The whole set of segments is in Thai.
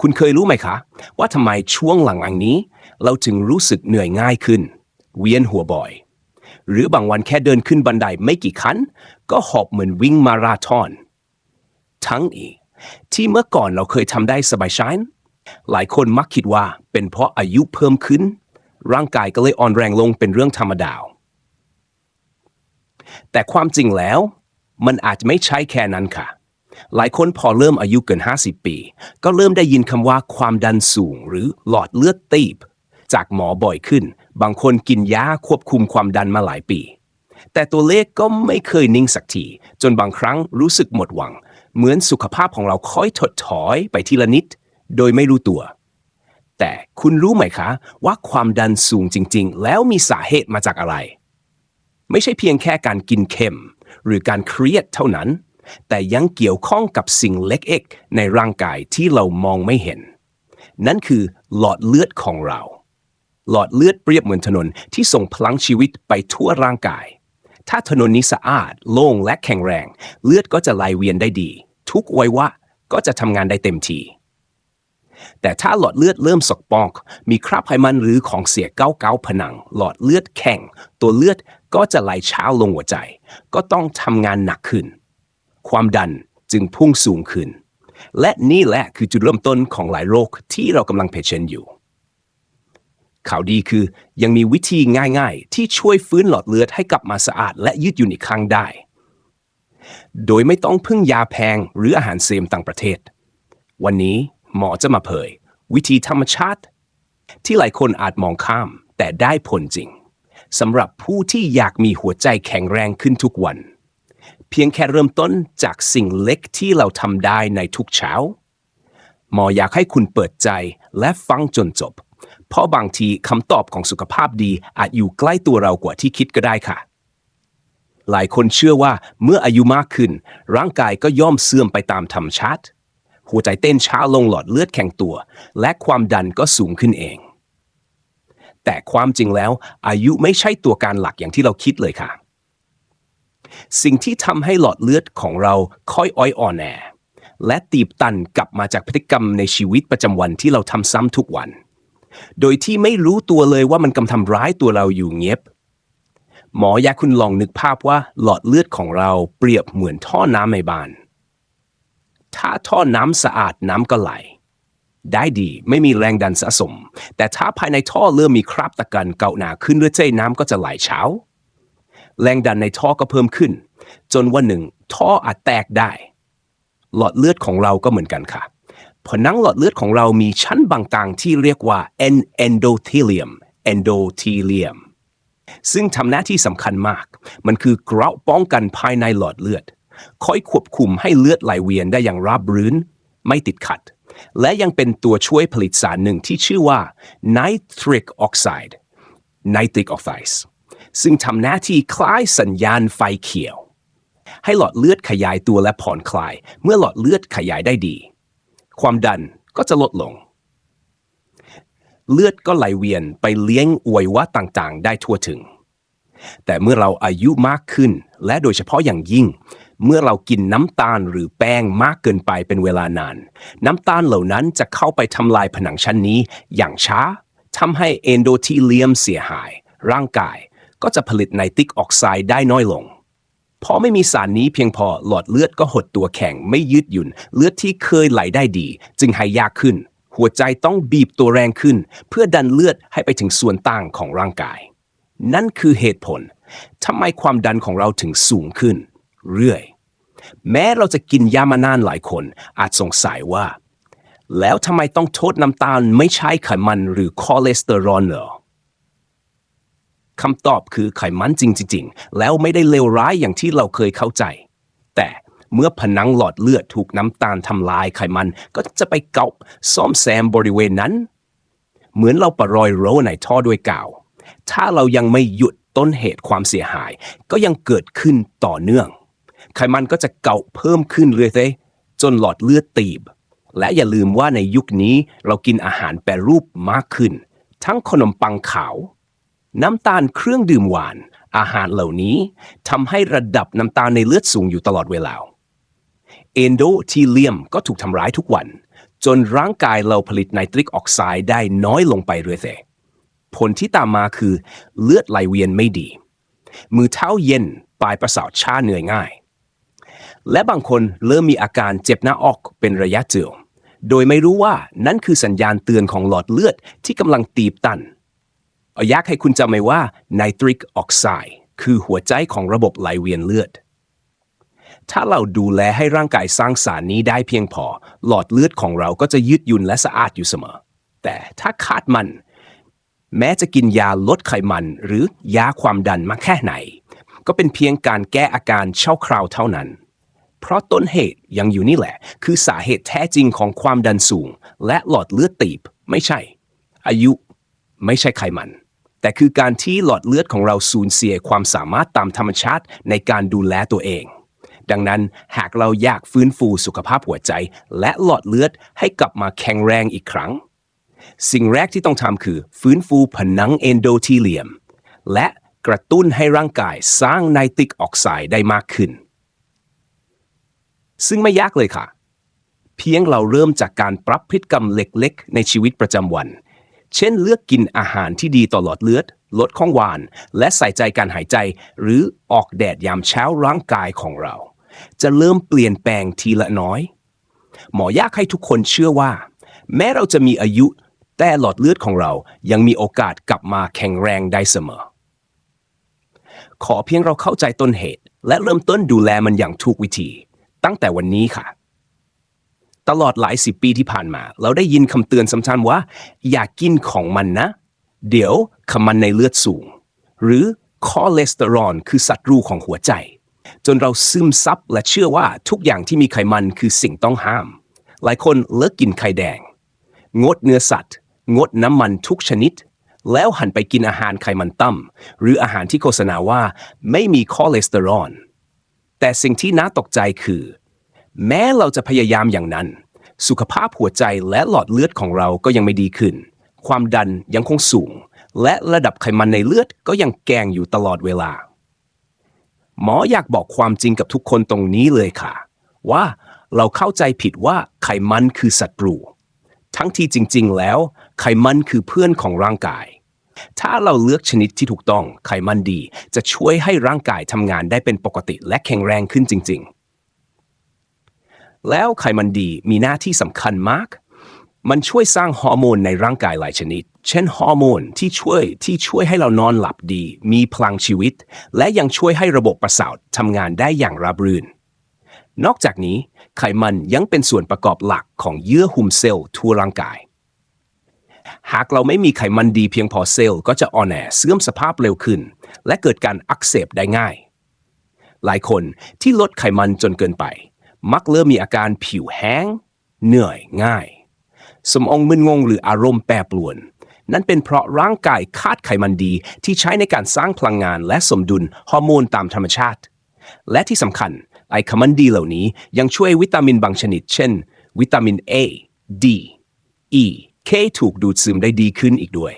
คุณเคยรู้ไหมคะ ว่าทำไมช่วงหลังๆนี้ เราถึงรู้สึกเหนื่อยง่ายขึ้น เวียนหัวบ่อย หรือบางวันแค่เดินขึ้นบันไดไม่กี่ขั้น ก็หอบเหมือนวิ่งมาราธอน ทั้งนี้ที่เมื่อก่อนเราเคยทำได้สบายชายหลายคนมักคิดว่าเป็นเพราะอายุเพิ่มขึ้น ร่างกายก็เลยอ่อนแรงลงเป็นเรื่องธรรมดา แต่ความจริงแล้ว มันอาจจะไม่ใช่แค่นั้นค่ะ หลายคนพอเริ่มอายุเกิน 50 ปี ก็เริ่มได้ยินคำว่าความดันสูงหรือหลอดเลือดตีบ จากหมอบ่อยขึ้น บางคนกินยาควบคุมความดันมาหลายปี แต่ตัวเลขก็ไม่เคยนิ่งสักที จนบางครั้งรู้สึกหมดหวัง เหมือนสุขภาพของเราค่อยถดถอยไปทีละนิด โดยไม่รู้ตัว แต่คุณรู้ไหมคะ ว่าความดันสูงจริง ๆ แล้วมีสาเหตุมาจากอะไร ไม่ใช่เพียงแค่การกินเค็ม หรือการเครียดเท่านั้น แต่ยังเกี่ยวข้องกับสิ่งเล็กๆในร่างกายที่เรามองไม่เห็น นั่นคือหลอดเลือดของเรา หลอดเลือดเปรียบเหมือนถนนที่ส่งพลังชีวิตไปทั่วร่างกาย ถ้าถนนนี้สะอาด โล่งและแข็งแรง เลือดก็จะไหลเวียนได้ดี ทุกอวัยวะก็จะทำงานได้เต็มที่แต่ถ้าหลอดเลือดเริ่มสกปรกมีคราบไขมันหรือของเสียเก้าเก้าผนัง หลอดเลือดแข็ง ตัวเลือดก็จะไหลช้าลงหัวใจ ก็ต้องทำงานหนักขึ้น ความดันจึงพุ่งสูงขึ้น และนี่แหละคือจุดเริ่มต้นของหลายโรคที่เรากำลังเผชิญอยู่ ข่าวดีคือยังมีวิธีง่ายๆ ที่ช่วยฟื้นหลอดเลือดให้กลับมาสะอาดและยืดหยุ่นอีกครั้งได้ โดยไม่ต้องพึ่งยาแพงหรืออาหารเสริมต่างประเทศ วันนี้หมอจะมาเผย วิธีธรรมชาติ ที่หลายคนอาจมองข้าม แต่ได้ผลจริงสำหรับผู้ที่อยากมีหัวใจแข็งแรงขึ้นทุกวัน เพียงแค่เริ่มต้นจากสิ่งเล็กที่เราทำได้ในทุกเช้า หมออยากให้คุณเปิดใจและฟังจนจบ เพราะบางทีคำตอบของสุขภาพดีอาจอยู่ใกล้ตัวเรากว่าที่คิดก็ได้ค่ะ หลายคนเชื่อว่าเมื่ออายุมากขึ้น ร่างกายก็ย่อมเสื่อมไปตามธรรมชาติ หัวใจเต้นช้าลงหลอดเลือดแข็งตัว และความดันก็สูงขึ้นเอง แต่ความจริงแล้ว อายุไม่ใช่ตัวการหลักอย่างที่เราคิดเลยค่ะ สิ่งที่ทำให้หลอดเลือดของเราค่อยอ้อยอ่อนแอและตีบตันกลับมาจากพฤติกรรมในชีวิตประจำวันที่เราทำซ้ำทุกวัน โดยที่ไม่รู้ตัวเลยว่ามันกำทำร้ายตัวเราอยู่เงียบ หมออยากคุณลองนึกภาพว่าหลอดเลือดของเราเปรียบเหมือนท่อน้ำในบ้าน ถ้าท่อน้ำสะอาดน้ำก็ไหล ได้ดีไม่มีแรงดันสะสม แต่ถ้าภายในท่อเริ่มมีคราบตะกันเกาหนาขึ้นเรื่อยๆน้ำก็จะไหลเช้า แรงดันในท่อก็เพิ่มขึ้น จนวันหนึ่ง ท่ออาจแตกได้ หลอดเลือดของเราก็เหมือนกันค่ะ ผนังหลอดเลือดของเรามีชั้นบางๆที่เรียกว่า endothelium endothelium ซึ่งทำหน้าที่สำคัญมาก มันคือเกราะป้องกันภายในหลอดเลือด คอยควบคุมให้เลือดไหลเวียนได้อย่างราบรื่น ไม่ติดขัด และยังเป็นตัวช่วยผลิตสารหนึ่งที่ชื่อว่า nitric oxide nitric oxide ซึ่งทำหน้าที่คล้ายสัญญาณไฟเขียว ให้หลอดเลือดขยายตัวและผ่อนคลาย เมื่อหลอดเลือดขยายได้ดี ความดันก็จะลดลง เลือดก็ไหลเวียนไปเลี้ยงอวัยวะต่างๆ ได้ทั่วถึง แต่เมื่อเราอายุมากขึ้น และโดยเฉพาะอย่างยิ่ง เมื่อเรากินน้ำตาลหรือแป้งมากเกินไปเป็นเวลานาน น้ำตาลเหล่านั้นจะเข้าไปทำลายผนังชั้นนี้อย่างช้าทำให้เอนโดทีเลียมเสียหาย ร่างกาย ก็จะผลิตไนตริกออกไซด์ได้น้อยลง พอไม่มีสารนี้เพียงพอหลอดเลือดก็หดตัวแข็งไม่ยืดหยุ่น เลือดที่เคยไหลได้ดี จึงหายยากขึ้น หัวใจต้องบีบตัวแรงขึ้น เพื่อดันเลือดให้ไปถึงส่วนต่างของร่างกาย นั่นคือเหตุผลทำไมความดันของเราถึงสูงขึ้น เรื่อย แม้เราจะกินยามานานหลายคน อาจสงสัยว่า แล้วทำไมต้องโทษน้ำตาลไม่ใช่ไขมันหรือคอเลสเตอรอลเหรอ คำตอบคือไขมันจริง ๆ แล้วไม่ได้เลวร้ายอย่างที่เราเคยเข้าใจ แต่เมื่อผนังหลอดเลือดถูกน้ำตาลทำลายไขมันก็จะไปเกาซ่อมแซมบริเวณนั้น เหมือนเราปะรอยโรในท่อด้วยกาว ถ้าเรายังไม่หยุดต้นเหตุความเสียหาย ก็ยังเกิดขึ้นต่อเนื่อง ไขมันก็จะเกาเพิ่มขึ้นเรื่อยๆจนหลอดเลือดตีบ และอย่าลืมว่าในยุคนี้เรากินอาหารแปรรูปมากขึ้น ทั้งขนมปังขาว น้ำตาลเครื่องดื่มหวาน อาหารเหล่านี้ทำให้ระดับน้ำตาลในเลือดสูงอยู่ตลอดเวลาเอนโดทีเลียมก็ถูกทำร้ายทุกวัน จนร่างกายเราผลิตไนตริกออกไซด์ได้น้อยลงไปเรื่อยๆผลที่ตามมาคือเลือดไหลเวียนไม่ดี มือเท้าเย็นปลายประสาทชาเหนื่อยง่าย และบางคนเริ่มมีอาการเจ็บหน้าอกเป็นระยะเจือโดยไม่รู้ว่านั่นคือสัญญาณเตือนของหลอดเลือดที่กำลังตีบตัน อยากให้คุณจำไว้ว่าไนตริกออกไซด์คือหัวใจของระบบไหลเวียนเลือด ถ้าเราดูแลให้ร่างกายสร้างสารนี้ได้เพียงพอ หลอดเลือดของเราก็จะยืดหยุ่นและสะอาดอยู่เสมอ แต่ถ้าขาดมัน แม้จะกินยาลดไขมันหรือยาความดันมาแค่ไหน ก็เป็นเพียงการแก้อาการเช่าคราวเท่านั้นเพราะต้นเหตุยังอยู่นี่แหละ คือสาเหตุแท้จริงของความดันสูง และหลอดเลือดตีบ ไม่ใช่ อายุ ไม่ใช่ไขมัน แต่คือการที่หลอดเลือดของเราสูญเสียความสามารถตามธรรมชาติในการดูแลตัวเอง ดังนั้นหากเราอยากฟื้นฟูสุขภาพหัวใจ และหลอดเลือดให้กลับมาแข็งแรงอีกครั้ง สิ่งแรกที่ต้องทำคือ ฟื้นฟูผนังเอนโดทีเลียม และกระตุ้นให้ร่างกายสร้างไนตริกออกไซด์ได้มากขึ้น ซึ่งไม่ยากเลยค่ะ เพียงเราเริ่มจากการปรับพฤติกรรมเล็กๆ ในชีวิตประจำวัน เช่นเลือกกินอาหารที่ดีต่อหลอดเลือด ลดของหวาน และใส่ใจการหายใจ หรือออกแดดยามเช้าร่างกายของเรา จะเริ่มเปลี่ยนแปลงทีละน้อย หมอยากให้ทุกคนเชื่อว่า แม้เราจะมีอายุ แต่หลอดเลือดของเรายังมีโอกาสกลับมาแข็งแรงได้เสมอ ขอเพียงเราเข้าใจต้นเหตุ และเริ่มต้นดูแลมันอย่างถูกวิธี ตั้งแต่วันนี้ค่ะ ตลอดหลายสิบปีที่ผ่านมา เราได้ยินคำเตือนสำคัญว่า อย่ากกินของมันนะ เดี๋ยวไขมันในเลือดสูง หรือคอเลสเตอรอลคือศัตรูของหัวใจ จนเราซึมซับและเชื่อว่าทุกอย่างที่มีไขมันคือสิ่งต้องห้าม หลายคนเลิกกินไข่แดง งดเนื้อสัตว์ งดน้ำมันทุกชนิด แล้วหันไปกินอาหารไขมันต่ำหรืออาหารที่โฆษณาว่าไม่มีคอเลสเตอรอลแต่สิ่งที่น่าตกใจคือ แม้เราจะพยายามอย่างนั้น สุขภาพหัวใจและหลอดเลือดของเราก็ยังไม่ดีขึ้น ความดันยังคงสูง และระดับไขมันในเลือดก็ยังแกงอยู่ตลอดเวลา หมออยากบอกความจริงกับทุกคนตรงนี้เลยค่ะ ว่าเราเข้าใจผิดว่าไขมันคือศัตรู ทั้งที่จริง ๆ แล้ว ไขมันคือเพื่อนของร่างกาย ถ้าเราเลือกชนิดที่ถูกต้องไขมันดี จะช่วยให้ร่างกายทำงานได้เป็นปกติและแข็งแรงขึ้นจริง ๆ แล้วไขมันดีมีหน้าที่สำคัญมาก มันช่วยสร้างฮอร์โมนในร่างกายหลายชนิด เช่นฮอร์โมนที่ช่วยที่ช่วยให้เรานอนหลับดี มีพลังชีวิต และยังช่วยให้ระบบประสาททำงานได้อย่างราบรื่น นอกจากนี้ไขมันยังเป็นส่วนประกอบหลักของเยื่อหุ้มเซลล์ทั่วร่างกาย หากเราไม่มีไขมันดีเพียงพอเซลล์ก็จะอ่อนแอเสื่อมสภาพเร็วขึ้น และเกิดการอักเสบได้ง่าย หลายคนที่ลดไขมันจนเกินไป มักเริ่มมีอาการผิวแห้ง เหนื่อยง่าย สมองมึนงงหรืออารมณ์แปรปรวน นั่นเป็นเพราะร่างกายขาดไขมันดีที่ใช้ในการสร้างพลังงานและสมดุลฮอร์โมนตามธรรมชาติ และที่สำคัญไอไขมันดีเหล่านี้ยังช่วยวิตามินบางชนิด เช่น วิตามิน A D E K ถูกดูดซึมได้ดีขึ้นอีกด้วย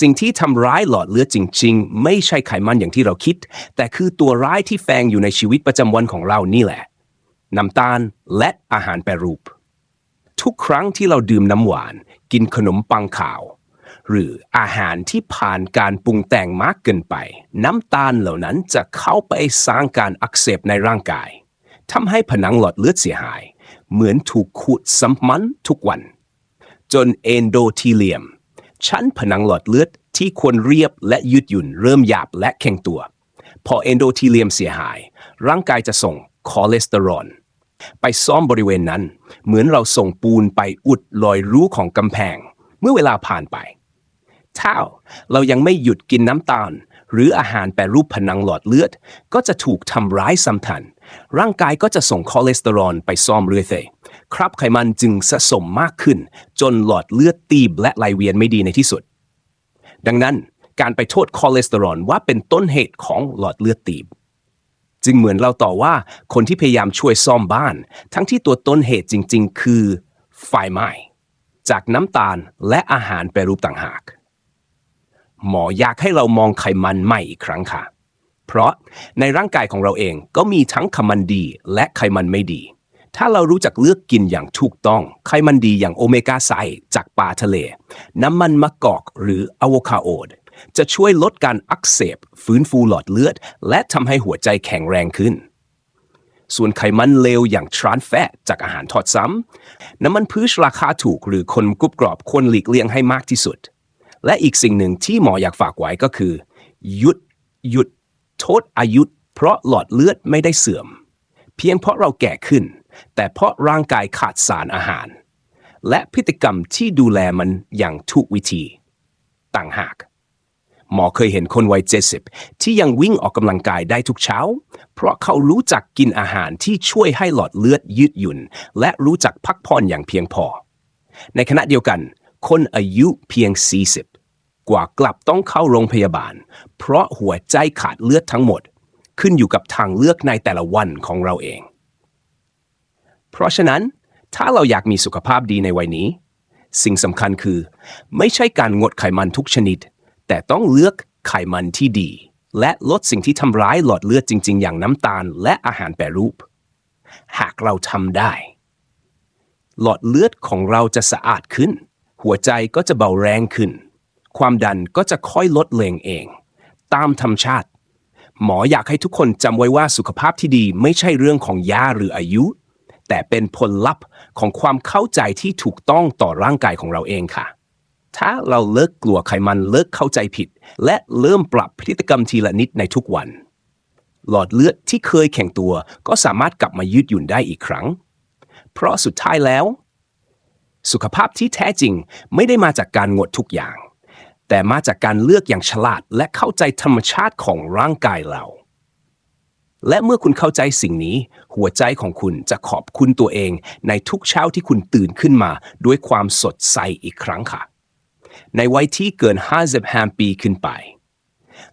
สิ่งที่ทำร้ายหลอดเลือดจริง ๆ ไม่ใช่ไขมันอย่างที่เราคิด แต่คือตัวร้ายที่แฝงอยู่ในชีวิตประจำวันของเรานี่แหละ น้ำตาลและอาหารแปรรูป ทุกครั้งที่เราดื่มน้ำหวาน กินขนมปังขาว หรืออาหารที่ผ่านการปรุงแต่งมากเกินไป น้ำตาลเหล่านั้นจะเข้าไปสร้างการอักเสบในร่างกายทำให้ผนังหลอดเลือดเสียหาย เหมือนถูกขูดซ้ำมันทุกวัน จนเอนโดทีเลียม ชั้นผนังหลอดเลือดที่ควรเรียบและยืดหยุ่นเริ่มหยาบและแข็งตัว พอเอนโดทีเลียมเสียหาย ร่างกายจะส่งคอเลสเตอรอลไปซ่อมบริเวณนั้น เหมือนเราส่งปูนไปอุดรอยรูของกำแพง เมื่อเวลาผ่านไป ถ้าเรายังไม่หยุดกินน้ำตาล หรืออาหารแปรรูปผนังหลอดเลือด ก็จะถูกทำร้ายซ้ำทัน ร่างกายก็จะส่งคอเลสเตอรอลไปซ่อมเรื่อยๆ ครับไขมันจึงสะสมมากขึ้น จนหลอดเลือดตีบและไหลเวียนไม่ดีในที่สุด ดังนั้นการไปโทษคอเลสเตอรอลว่าเป็นต้นเหตุของหลอดเลือดตีบ จึงเหมือนเราต่อว่าคนที่พยายามช่วยซ่อมบ้าน ทั้งที่ตัวต้นเหตุจริง ๆ คือไฟไหม้จากน้ำตาลและอาหารแปรรูปต่างหาก หมออยากให้เรามองไขมันใหม่อีกครั้งค่ะ เพราะในร่างกายของเราเองก็มีทั้งไขมันดีและไขมันไม่ดี ถ้าเรารู้จักเลือกกินอย่างถูกต้อง ไขมันดีอย่างโอเมก้าไซจากปลาทะเล น้ำมันมะกอกหรืออะโวคาโอดจะช่วยลดการอักเสบ ฟื้นฟูหลอดเลือด และทำให้หัวใจแข็งแรงขึ้น ส่วนไขมันเลวอย่างทรานแฟตจากอาหารทอดซ้ำ น้ำมันพืชราคาถูกหรือคนกรุบกรอบควรหลีกเลี่ยงให้มากที่สุด และอีกสิ่งหนึ่งที่หมออยากฝากไว้ก็คือ หยุด หยุด โทษอายุ เพราะหลอดเลือดไม่ได้เสื่อม เพียงเพราะเราแก่ขึ้น แต่เพราะร่างกายขาดสารอาหาร และพฤติกรรมที่ดูแลมันอย่างถูกวิธี ต่างหาก หมอเคยเห็นคนวัยเจสิบที่ยังวิ่งออกกำลังกายได้ทุกเช้า เพราะเขารู้จักกินอาหารที่ช่วยให้หลอดเลือดยืดหยุ่น และรู้จักพักผ่อนอย่างเพียงพอ ในขณะเดียวกัน คนอายุเพียง 40 กว่ากลับต้องเข้าโรงพยาบาล เพราะหัวใจขาดเลือดทั้งหมด ขึ้นอยู่กับทางเลือกในแต่ละวันของเราเอง เพราะฉะนั้นถ้าเราอยากมีสุขภาพดีในวัยนี้ สิ่งสำคัญคือ ไม่ใช่การงดไขมันทุกชนิด แต่ต้องเลือกไขมันที่ดี และลดสิ่งที่ทำร้ายหลอดเลือดจริง ๆ อย่างน้ำตาล และอาหารแปรรูป หากเราทำได้ หลอดเลือดของเราจะสะอาดขึ้น หัวใจก็จะเบาแรงขึ้น ความดันก็จะค่อยลดเลงเอง ตามธรรมชาติ หมออยากให้ทุกคนจำไว้ว่าสุขภาพที่ดีไม่ใช่เรื่องของยาหรืออายุ แต่เป็นผลลัพธ์ของความเข้าใจที่ถูกต้องต่อร่างกายของเราเองค่ะ ถ้าเราเลิกกลัวไขมันเลิกเข้าใจผิด และเริ่มปรับพฤติกรรมทีละนิดในทุกวัน หลอดเลือดที่เคยแข็งตัว ก็สามารถกลับมายืดหยุ่นได้อีกครั้ง เพราะสุดท้ายแล้ว สุขภาพที่แท้จริงไม่ได้มาจากการงดทุกอย่าง แต่มาจากการเลือกอย่างฉลาดและเข้าใจธรรมชาติของร่างกายเรา และเมื่อคุณเข้าใจสิ่งนี้ หัวใจของคุณจะขอบคุณตัวเอง ในทุกเช้าที่คุณตื่นขึ้นมา ด้วยความสดใสอีกครั้งค่ะ ในวัยที่เกิน 55 ปีขึ้นไป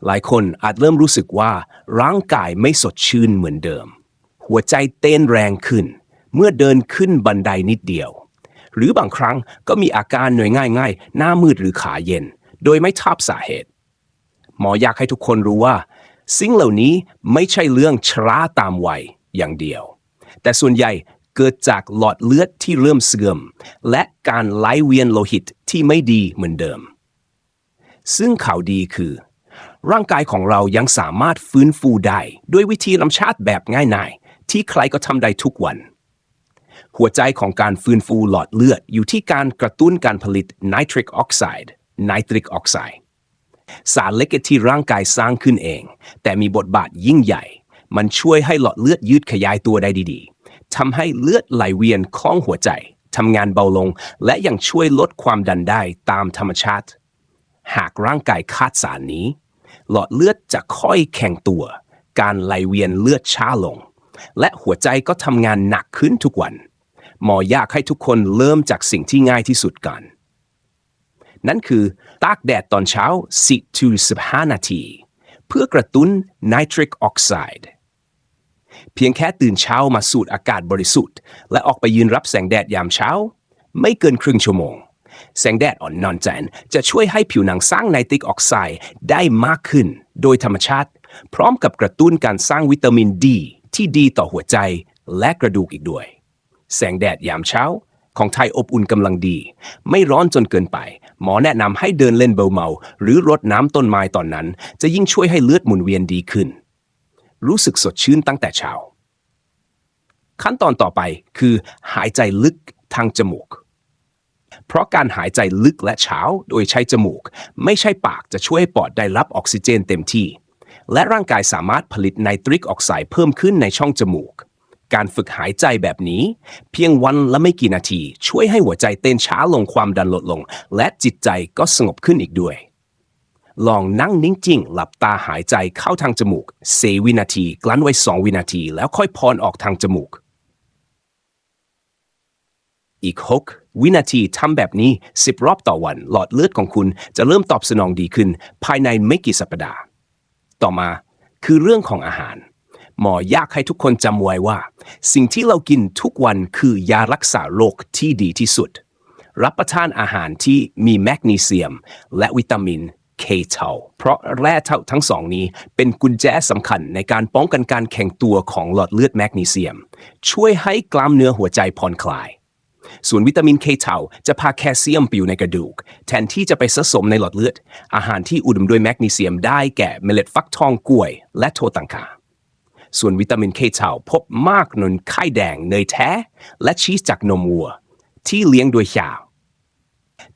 หลายคนอาจเริ่มรู้สึกว่า ร่างกายไม่สดชื่นเหมือนเดิม หัวใจเต้นแรงขึ้น เมื่อเดินขึ้นบันไดนิดเดียว หรือบางครั้งก็มีอาการหนื่อยง่าย ๆ หน้ามืดหรือขาเย็น โดยไม่ทราบสาเหตุ หมออยากให้ทุกคนรู้ว่า สิ่งเหล่านี้ไม่ใช่เรื่องชราตามวัยอย่างเดียว แต่ส่วนใหญ่เกิดจากหลอดเลือดที่เริ่มเสื่อม และการไหลเวียนโลหิตที่ไม่ดีเหมือนเดิม ซึ่งข่าวดีคือ ร่างกายของเรายังสามารถฟื้นฟูได้ด้วยวิธีธรรมชาติแบบง่ายๆที่ใครก็ทำได้ทุกวัน หัวใจของการฟื้นฟูหลอดเลือดอยู่ที่การกระตุ้นการผลิตไนตริกออกไซด์ไนตริกออกไซด์ สารเล็กที่ร่างกายสร้างขึ้นเอง แต่มีบทบาทยิ่งใหญ่ มันช่วยให้หลอดเลือดยืดขยายตัวได้ดีๆทำให้เลือดไหลเวียนคล่องหัวใจทำงานเบาลง และยังช่วยลดความดันได้ตามธรรมชาติ หากร่างกายขาดสารนี้ หลอดเลือดจะค่อยแข็งตัว การไหลเวียนเลือดช้าลง และหัวใจก็ทำงานหนักขึ้นทุกวัน หมออยากให้ทุกคนเริ่มจากสิ่งที่ง่ายที่สุดก่อน นั่นคือตากแดดตอนเช้า 10-15 นาที เพื่อกระตุ้นไนตริกออกไซด์เพียงแค่ตื่นเช้ามาสูดอากาศบริสุทธิ์ และออกไปยืนรับแสงแดดยามเช้า ไม่เกินครึ่งชั่วโมง แสงแดดอ่อนนอนจันจะช่วยให้ผิวหนังสร้างไนตริกออกไซด์ได้มากขึ้น โดยธรรมชาติ พร้อมกับกระตุ้นการสร้างวิตามินดี ที่ดีต่อหัวใจและกระดูกอีกด้วย แสงแดดยามเช้า ของไทยอบอุ่นกำลังดี ไม่ร้อนจนเกินไป หมอแนะนำให้เดินเล่นเบาๆหรือรดน้ำต้นไม้ตอนนั้น จะยิ่งช่วยให้เลือดหมุนเวียนดีขึ้น รู้สึกสดชื่นตั้งแต่เช้า ขั้นตอนต่อไปคือ หายใจลึกทางจมูก เพราะการหายใจลึกและเช้าโดยใช้จมูก ไม่ใช่ปากจะช่วยให้ปอดได้รับออกซิเจนเต็มที่ และร่างกายสามารถผลิตไนตริกออกไซด์เพิ่มขึ้นในช่องจมูก การฝึกหายใจแบบนี้ เพียงวันละไม่กี่นาที ช่วยให้หัวใจเต้นช้าลงความดันลดลง และจิตใจก็สงบขึ้นอีกด้วย ลองนั่งนิ่งๆหลับตาหายใจเข้าทางจมูก4วินาที กลั้นไว้2วินาที แล้วค่อยพอนออกทางจมูก อีก 6 วินาทีทำแบบนี้ 10 รอบต่อวัน หลอดเลือดของคุณจะเริ่มตอบสนองดีขึ้น ภายในไม่กี่สัปดาห์ ต่อมาคือเรื่องของอาหาร หมออยากให้ทุกคนจำไว้ว่า สิ่งที่เรากินทุกวันคือยารักษาโรคที่ดีที่สุด รับประทานอาหารที่มีแมกนีเซียม และวิตามิน K เทาเพราะแร่เทาทั้งสองนี้เป็นกุญแจสำคัญในการป้องกันการแข็งตัวของหลอดเลือดแมกนีเซียม ช่วยให้กล้ามเนื้อหัวใจผ่อนคลาย ส่วนวิตามิน K เทาจะพาแคลเซียมไปอยู่ในกระดูก แทนที่จะไปสะสมในหลอดเลือด อาหารที่อุดมด้วยแมกนีเซียมได้แก่เมล็ดฟักทองกล้วย และโทตังคา ส่วนวิตามิน K เทาพบมากในไข่แดงเนยแท้ และชีสจากนมวัว ที่เลี้ยงโดยชา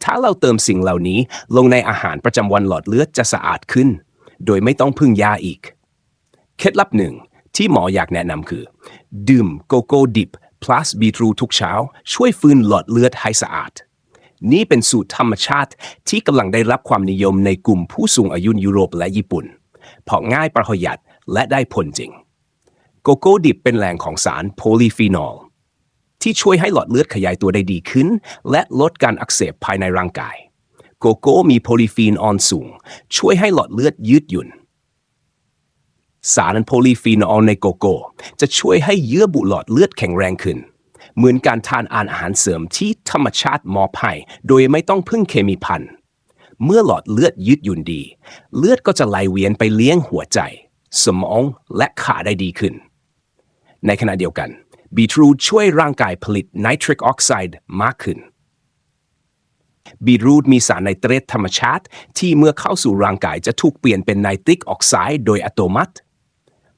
ถ้าเราเติมสิ่งเหล่านี้ลงในอาหารประจำวันหลอดเลือดจะสะอาดขึ้น โดยไม่ต้องพึ่งยาอีก เคล็ดลับหนึ่งที่หมออยากแนะนำคือ ดื่มโกโก้ดิบ plus บีทรูทุกเช้า ช่วยฟื้นหลอดเลือดให้สะอาด นี่เป็นสูตรธรรมชาติที่กำลังได้รับความนิยมในกลุ่มผู้สูงอายุยุโรปและญี่ปุ่น เพราะง่ายประหยัดและได้ผลจริง โกโก้ดิบเป็นแหล่งของสารโพลีฟีนอล ที่ช่วยให้หลอดเลือดขยายตัวได้ดีขึ้น และลดการอักเสบภายในร่างกาย โกโก้มีโพลีฟีนออนสูง ช่วยให้หลอดเลือดยืดหยุ่น สารโพลีฟีนอลในโกโก้ จะช่วยให้เยื่อบุหลอดเลือดแข็งแรงขึ้น เหมือนการทานอาหารเสริมที่ธรรมชาติมอบให้โดยไม่ต้องพึ่งเคมีพันเมื่อหลอดเลือดยืดหยุ่นดี เลือดก็จะไหลเวียนไปเลี้ยงหัวใจ สมองและขาได้ดีขึ้น ในขณะเดียวกัน บีทรูทช่วยร่างกายผลิตไนตริกออกไซด์มากขึ้น บีทรูทมีสารไนเตรตธรรมชาติ ที่เมื่อเข้าสู่ร่างกายจะถูกเปลี่ยนเป็นไนตริกออกไซด์โดยอัตโนมัติ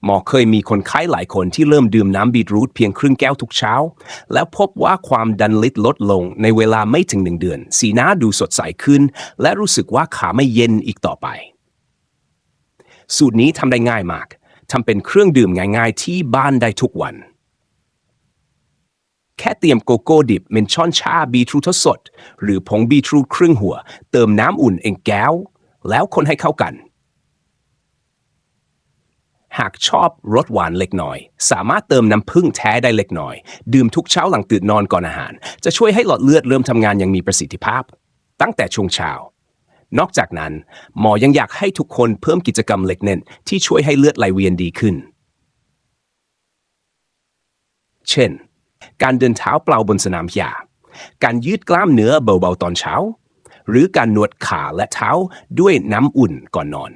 หมอเคยมีคนไข้หลายคนที่เริ่มดื่มน้ำบีทรูทเพียงครึ่งแก้วทุกเช้า แล้วพบว่าความดันลิตลดลงในเวลาไม่ถึงหนึ่งเดือน สีหน้าดูสดใสขึ้น และรู้สึกว่าขาไม่เย็นอีกต่อไป สูตรนี้ทำได้ง่ายมาก ทำเป็นเครื่องดื่มง่ายๆ ที่บ้านได้ทุกวัน แค่เตรียมโกโก้ดิบเป็นช้อนชาบีทรูทสด หรือผงบีทรูทครึ่งหัว เติมน้ำอุ่นเองแก้ว แล้วคนให้เข้ากัน หากชอบรสหวานเล็กน้อย สามารถเติมน้ำผึ้งแท้ได้เล็กน้อย ดื่มทุกเช้าหลังตื่นนอนก่อนอาหาร จะช่วยให้หลอดเลือดเริ่มทำงานอย่างมีประสิทธิภาพ ตั้งแต่ช่วงเช้า นอกจากนั้น หมอยังอยากให้ทุกคนเพิ่มกิจกรรมเล็กเน้นที่ช่วยให้เลือดไหลเวียนดีขึ้น เช่น การเดินเท้าเปล่าบนสนามหญ้าการยืดกล้ามเนื้อเบาๆตอนเช้า หรือการนวดขาและเท้าด้วยน้ำอุ่นก่อนนอน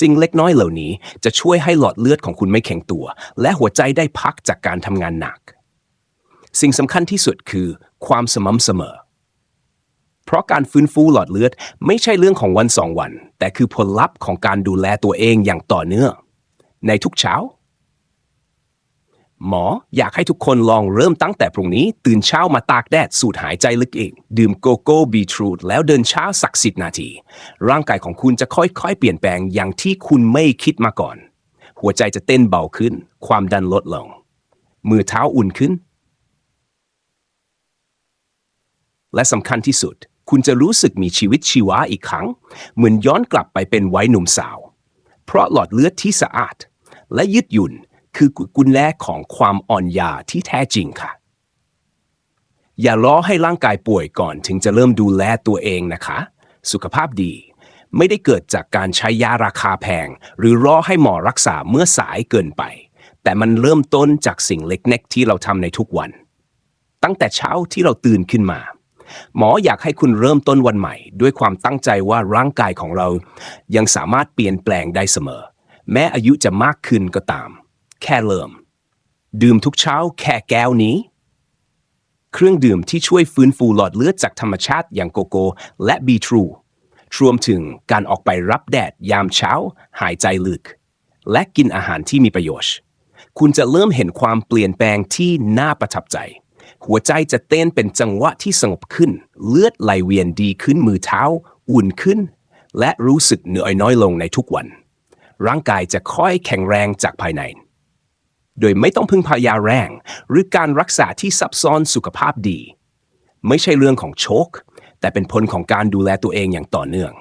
สิ่งเล็กน้อยเหล่านี้จะช่วยให้หลอดเลือดของคุณไม่แข็งตัว และหัวใจได้พักจากการทำงานหนัก สิ่งสำคัญที่สุดคือความสม่ำเสมอ ราะการฟื้นฟูหลอดเลือดไม่ใช่เรื่องของวันสองวัน แต่คือผลลัพธ์ของการดูแลตัวเองอย่างต่อเนื่องในทุกเช้า หมออยากให้ทุกคนลองเริ่มตั้งแต่พรุ่งนี้ ตื่นเช้ามาตากแดด สูดหายใจลึกเอง ดื่มโกโก้บีทรูทแล้วเดินเช้าสักสิบนาที ร่างกายของคุณจะค่อยๆ เปลี่ยนแปลงอย่างที่คุณไม่คิดมาก่อน หัวใจจะเต้นเบาขึ้น ความดันลดลง มือเท้าอุ่นขึ้น และสำคัญที่สุด คุณจะรู้สึกมีชีวิตชีวาอีกครั้ง เหมือนย้อนกลับไปเป็นวัยหนุ่มสาว เพราะหลอดเลือดที่สะอาด และยืดหยุ่นคือกุญแจของความอ่อนยาที่แท้จริงค่ะ อย่ารอให้ร่างกายป่วยก่อนถึงจะเริ่มดูแลตัวเองนะคะ สุขภาพดี ไม่ได้เกิดจากการใช้ยาราคาแพง หรือรอให้หมอรักษาเมื่อสายเกินไป แต่มันเริ่มต้นจากสิ่งเล็กๆที่เราทำในทุกวัน ตั้งแต่เช้าที่เราตื่นขึ้นมา หมออยากให้คุณเริ่มต้นวันใหม่ ด้วยความตั้งใจว่าร่างกายของเรา ยังสามารถเปลี่ยนแปลงได้เสมอ แม้อายุจะมากขึ้นก็ตาม แค่เริ่ม ดื่มทุกเช้าแค่แก้วนี้ เครื่องดื่มที่ช่วยฟื้นฟูหลอดเลือดจากธรรมชาติอย่างโกโก้และบีทรูรวมถึงการออกไปรับแดดยามเช้า หายใจลึก และกินอาหารที่มีประโยชน์ คุณจะเริ่มเห็นความเปลี่ยนแปลงที่น่าประทับใจ หัวใจจะเต้นเป็นจังหวะที่สงบขึ้น เลือดไหลเวียนดีขึ้นมือเท้า อุ่นขึ้น และรู้สึกเหนื่อยน้อยลงในทุกวัน ร่างกายจะค่อยแข็งแรงจากภายใน โดยไม่ต้องพึ่งพายาแรง หรือการรักษาที่ซับซ้อนสุขภาพดี ไม่ใช่เรื่องของโชค แต่เป็นผลของการดูแลตัวเองอย่างต่อเนื่อง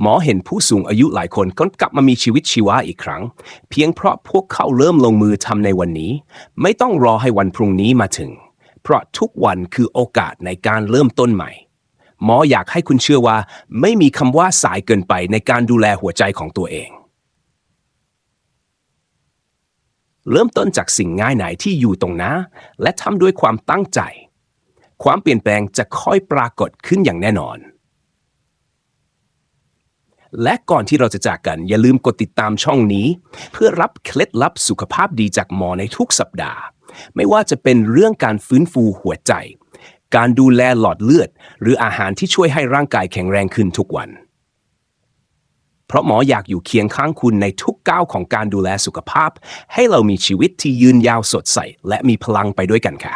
หมอเห็นผู้สูงอายุหลายคนก็กลับมามีชีวิตชีวาอีกครั้ง เพียงเพราะพวกเขาเริ่มลงมือทำในวันนี้ ไม่ต้องรอให้วันพรุ่งนี้มาถึง เพราะทุกวันคือโอกาสในการเริ่มต้นใหม่ หมออยากให้คุณเชื่อว่า ไม่มีคำว่าสายเกินไปในการดูแลหัวใจของตัวเอง เริ่มต้นจากสิ่งง่ายไหนที่อยู่ตรงหน้าและทำด้วยความตั้งใจ ความเปลี่ยนแปลงจะค่อยปรากฏขึ้นอย่างแน่นอน และก่อนที่เราจะจากกันอย่าลืมกดติดตามช่องนี้ เพื่อรับเคล็ดลับสุขภาพดีจากหมอในทุกสัปดาห์ ไม่ว่าจะเป็นเรื่องการฟื้นฟูหัวใจ การดูแลหลอดเลือด หรืออาหารที่ช่วยให้ร่างกายแข็งแรงขึ้นทุกวัน เพราะหมออยากอยู่เคียงข้างคุณในทุกก้าวของการดูแลสุขภาพ ให้เรามีชีวิตที่ยืนยาวสดใส และมีพลังไปด้วยกันค่ะ